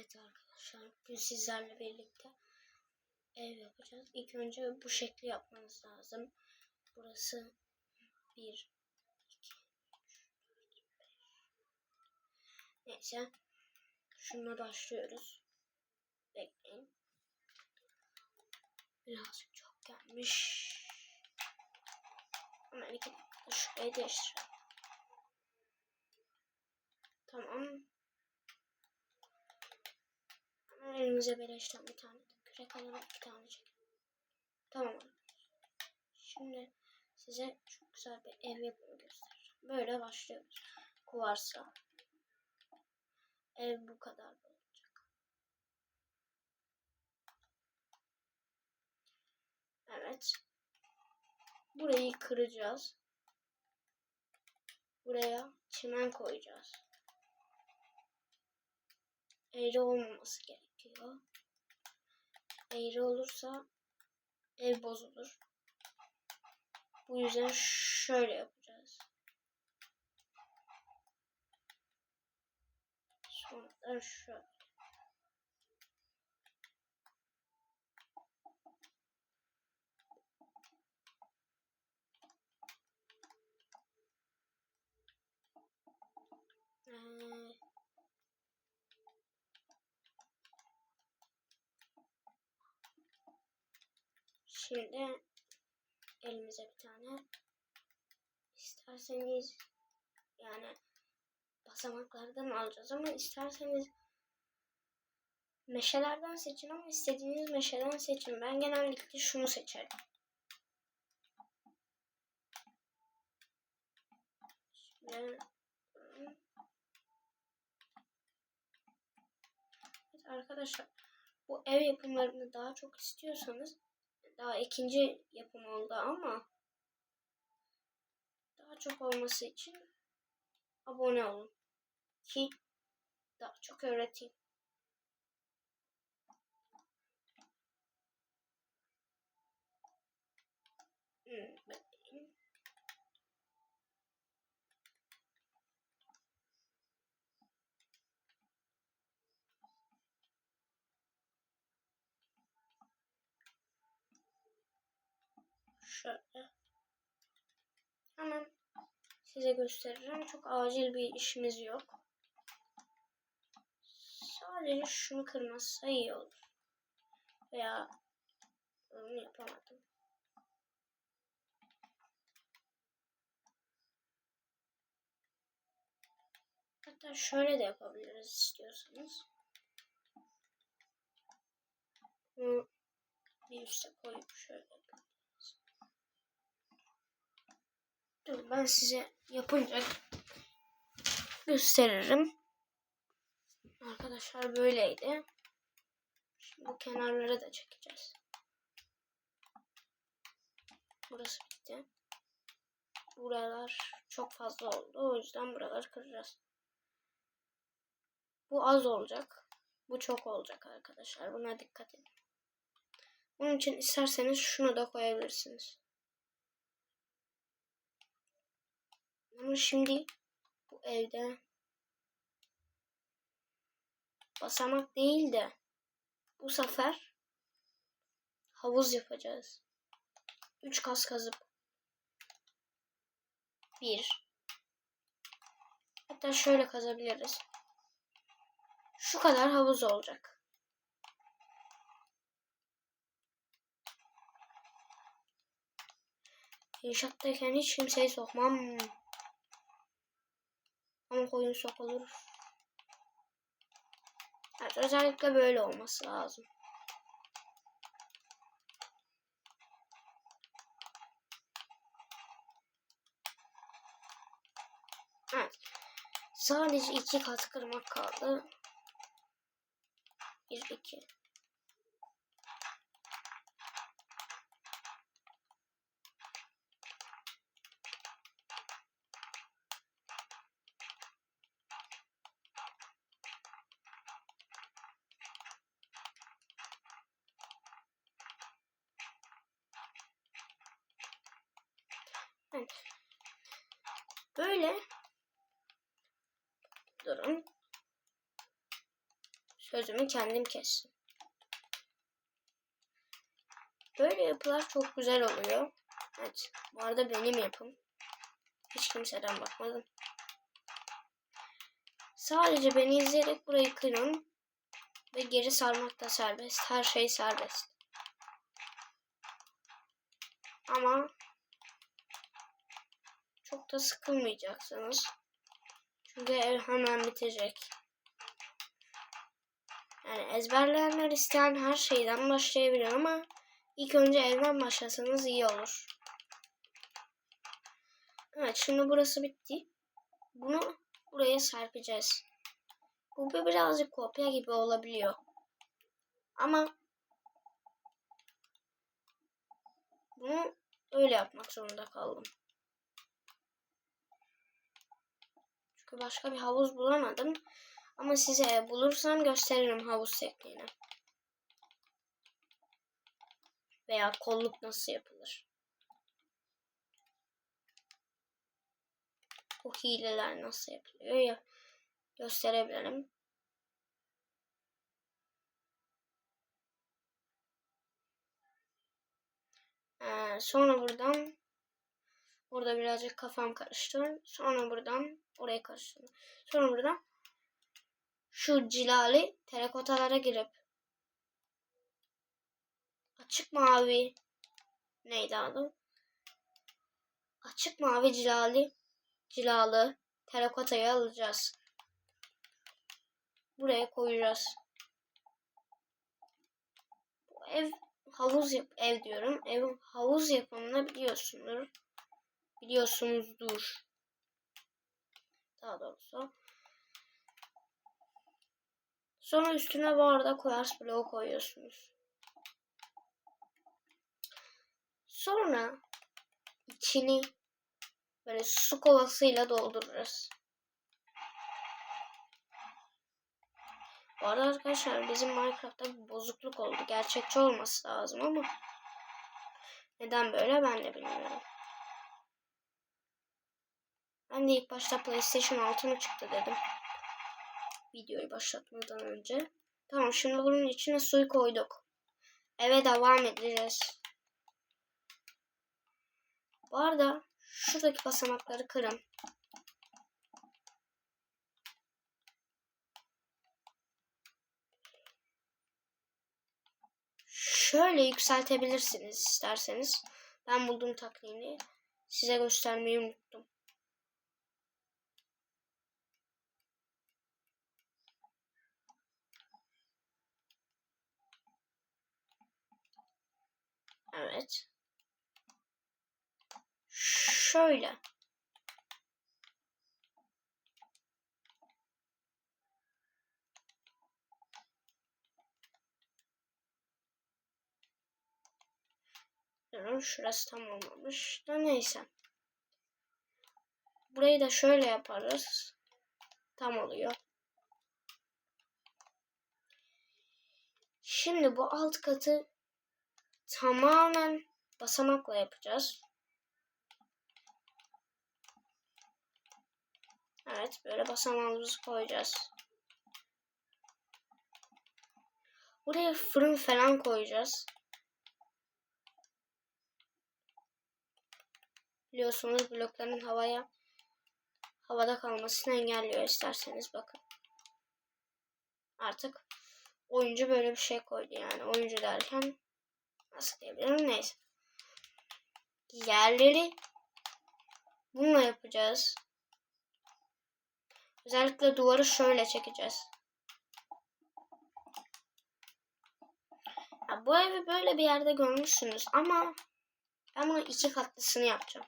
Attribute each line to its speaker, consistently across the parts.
Speaker 1: Evet arkadaşlar bugün sizlerle birlikte ev yapacağız. İlk önce bu şekli yapmanız lazım. Burası 1, 2, 3, 4, 5. Neyse. Şununla başlıyoruz. Bekleyin. Birazcık çok gelmiş. Hemen iki dakikada şurayı değiştirelim. Tamam. Hemen elimize beleşten bir tane kürek alalım. iki tane çekelim. Tamam. Şimdi size çok güzel bir ev yapımı göstereceğim. Böyle başlıyoruz. Kuvarsa. Ev bu kadar olacak. Evet. Burayı kıracağız. Buraya çimen koyacağız. Eğri olmaması gerekiyor. Eğri olursa ev bozulur. Bu yüzden şöyle yapacağız. Sonra şöyle. Ee, Şimdi elimize bir tane isterseniz yani basamaklardan alacağız ama isterseniz meşelerden seçin ama istediğiniz meşeden seçin. Ben genellikle şunu seçerim. Şimdi Evet arkadaşlar bu ev yapımlarını daha çok istiyorsanız daha ikinci yapım oldu ama daha çok olması için abone olun ki daha çok öğreteyim. Hmm, bekleyin. Şöyle. Hemen size göstereceğim. Çok acil bir işimiz yok. Sadece şunu kırmazsa iyi olur. Veya onu yapamadım. Hatta şöyle de yapabiliriz istiyorsanız. Bunu bir üste koyup şöyle yapabiliriz. Dur ben size yapınca gösteririm. Arkadaşlar böyleydi. Şimdi kenarları da çekeceğiz. Burası bitti. Buralar çok fazla oldu. O yüzden buraları kıracağız. Bu az olacak. Bu çok olacak arkadaşlar. Buna dikkat edin. Bunun için isterseniz şunu da koyabilirsiniz. Ama şimdi bu evde basamak değil de bu sefer havuz yapacağız. 3 kas kazıp bir hatta şöyle kazabiliriz. Şu kadar havuz olacak. İnşaattayken hiç kimseyi sokmam. Ama koyun sokulur. Evet, özellikle böyle olması lazım. Evet. Sadece iki kat kırmak kaldı. Bir, iki. Evet. Böyle durun. Sözümü kendim kestim. Böyle yapılar çok güzel oluyor. Evet. Bu arada benim yapım. Hiç kimseden bakmadım. Sadece beni izleyerek burayı kırın. Ve geri sarmak da serbest. Her şey serbest. Ama çok da sıkılmayacaksınız. Çünkü ev hemen bitecek. Yani ezberleyenler isteyen her şeyden başlayabilir ama ilk önce evden başlasanız iyi olur. Evet şimdi burası bitti. Bunu buraya serpeceğiz. Bu bir birazcık kopya gibi olabiliyor. Ama bunu öyle yapmak zorunda kaldım. Çünkü başka bir havuz bulamadım. Ama size bulursam gösteririm havuz tekniğini. Veya kolluk nasıl yapılır. Bu hileler nasıl yapılıyor ya gösterebilirim. Ee, sonra buradan burada birazcık kafam karıştı. Sonra buradan oraya karıştı. Sonra buradan şu cilali terakotalara girip açık mavi neydi adı? Açık mavi cilali cilalı terakotayı alacağız. Buraya koyacağız. Bu ev havuz yap ev diyorum. Ev havuz yapımını biliyorsundur. Biliyorsunuzdur. Daha doğrusu. Sonra üstüne bu arada koyars bloğu koyuyorsunuz. Sonra içini böyle su kovasıyla doldururuz. Bu arada arkadaşlar bizim Minecraft'ta bir bozukluk oldu. Gerçekçi olması lazım ama neden böyle ben de bilmiyorum. Ben de ilk başta PlayStation 6 mı çıktı dedim. Videoyu başlatmadan önce. Tamam şimdi bunun içine suyu koyduk. Eve devam edeceğiz. Bu arada şuradaki basamakları kırın. Şöyle yükseltebilirsiniz isterseniz. Ben buldum taktiğini. Size göstermeyi unuttum. Evet. Şöyle. Şurası tam olmamış da neyse. Burayı da şöyle yaparız. Tam oluyor. Şimdi bu alt katı tamamen basamakla yapacağız. Evet böyle basamağımızı koyacağız. Buraya fırın falan koyacağız. Biliyorsunuz blokların havaya havada kalmasını engelliyor isterseniz bakın. Artık oyuncu böyle bir şey koydu yani. Oyuncu derken nasıl diyebilirim neyse. Yerleri bununla yapacağız. Özellikle duvarı şöyle çekeceğiz. Ya bu evi böyle bir yerde görmüşsünüz ama ben bunu iki katlısını yapacağım.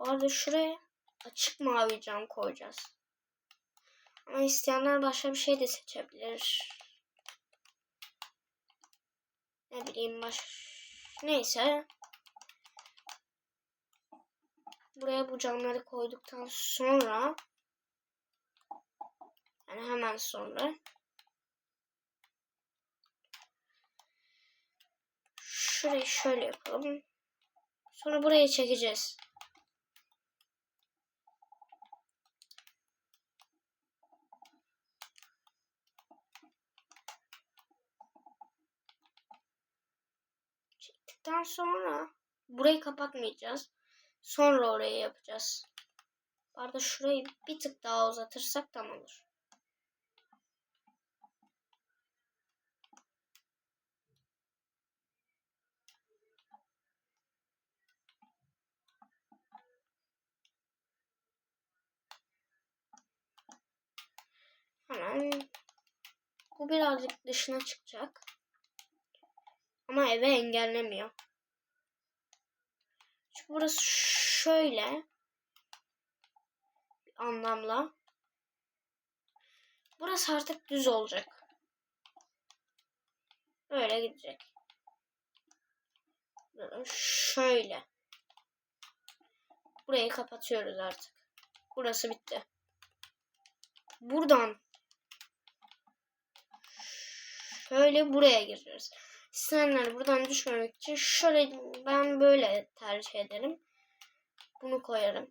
Speaker 1: Bu arada şuraya açık mavi cam koyacağız. Ama isteyenler başka bir şey de seçebilir. Ne bileyim baş... Neyse. Buraya bu camları koyduktan sonra yani hemen sonra şurayı şöyle yapalım. Sonra buraya çekeceğiz. Çektikten sonra burayı kapatmayacağız. Sonra orayı yapacağız. Bu şurayı bir tık daha uzatırsak tam olur. Hemen bu birazcık dışına çıkacak. Ama eve engellemiyor. Burası şöyle anlamla. Burası artık düz olacak. Böyle gidecek. Şöyle. Burayı kapatıyoruz artık. Burası bitti. Buradan şöyle buraya giriyoruz. İsteyenler buradan düşmemek için şöyle ben böyle tercih ederim. Bunu koyarım.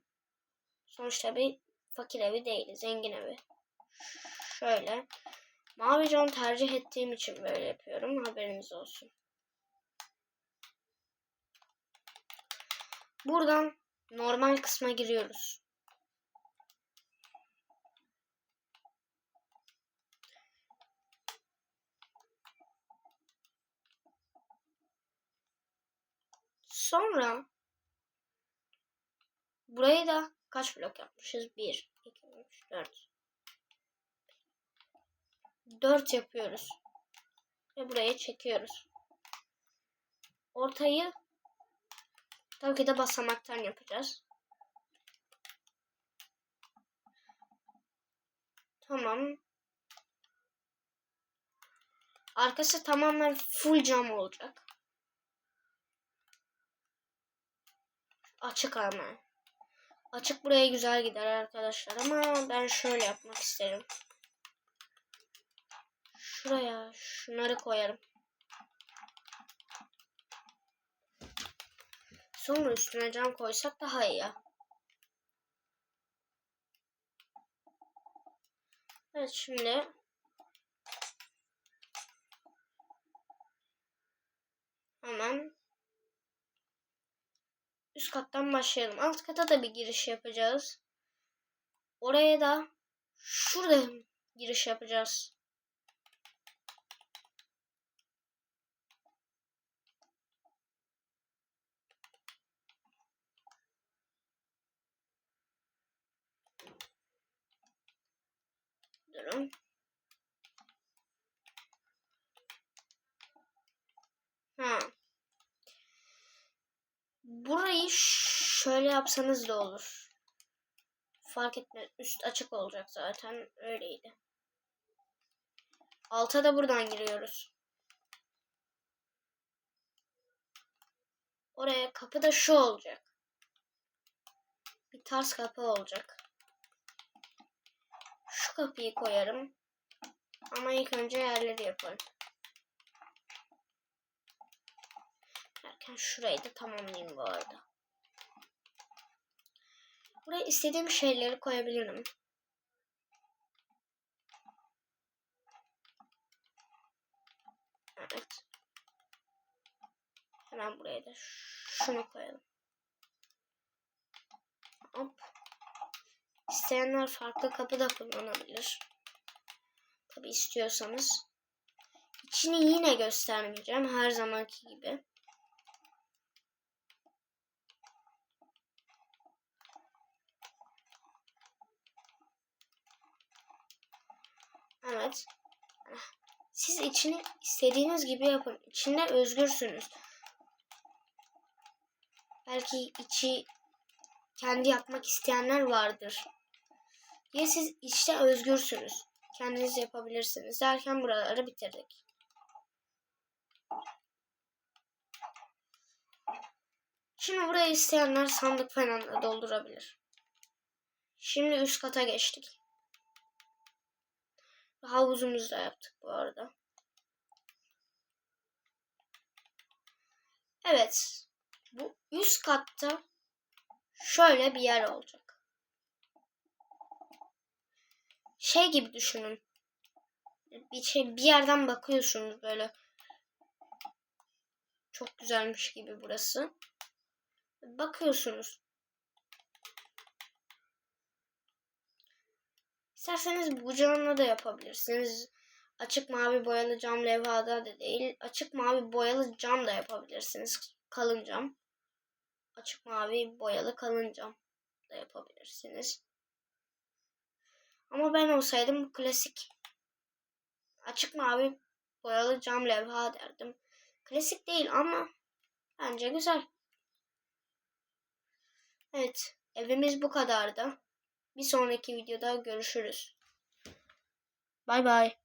Speaker 1: Sonuçta bir fakir evi değil, zengin evi. Şöyle. Mavi cam tercih ettiğim için böyle yapıyorum. Haberiniz olsun. Buradan normal kısma giriyoruz. Sonra burayı da kaç blok yapmışız? 1, 2, 3, 4. 4 yapıyoruz. Ve buraya çekiyoruz. Ortayı tabii ki de basamaktan yapacağız. Tamam. Arkası tamamen full cam olacak. Açık ama. Açık buraya güzel gider arkadaşlar ama ben şöyle yapmak isterim. Şuraya şunları koyarım. Sonra üstüne cam koysak daha iyi ya. Evet şimdi hemen üst kattan başlayalım. Alt kata da bir giriş yapacağız. Oraya da şurada giriş yapacağız. Durun. Ha. Burayı şöyle yapsanız da olur. Fark etmez. Üst açık olacak zaten. Öyleydi. Alta da buradan giriyoruz. Oraya kapı da şu olacak. Bir ters kapı olacak. Şu kapıyı koyarım. Ama ilk önce yerleri yapalım. Derken şurayı da tamamlayayım bu arada. Buraya istediğim şeyleri koyabilirim. Evet. Hemen buraya da şunu koyalım. Hop. İsteyenler farklı kapı da kullanabilir. Tabi istiyorsanız. İçini yine göstermeyeceğim her zamanki gibi. Evet. Siz içini istediğiniz gibi yapın. İçinde özgürsünüz. Belki içi kendi yapmak isteyenler vardır. Ya siz işte özgürsünüz. Kendiniz yapabilirsiniz. Derken buraları bitirdik. Şimdi buraya isteyenler sandık falan doldurabilir. Şimdi üst kata geçtik. Havuzumuzu da yaptık bu arada. Evet. Bu üst katta şöyle bir yer olacak. Şey gibi düşünün. Bir şey bir yerden bakıyorsunuz böyle. Çok güzelmiş gibi burası. Bakıyorsunuz. İsterseniz bu camla da yapabilirsiniz. Açık mavi boyalı cam levhada da değil. Açık mavi boyalı cam da yapabilirsiniz. Kalın cam. Açık mavi boyalı kalın cam da yapabilirsiniz. Ama ben olsaydım klasik açık mavi boyalı cam levha derdim. Klasik değil ama bence güzel. Evet, evimiz bu kadardı. Bir sonraki videoda görüşürüz. Bay bay.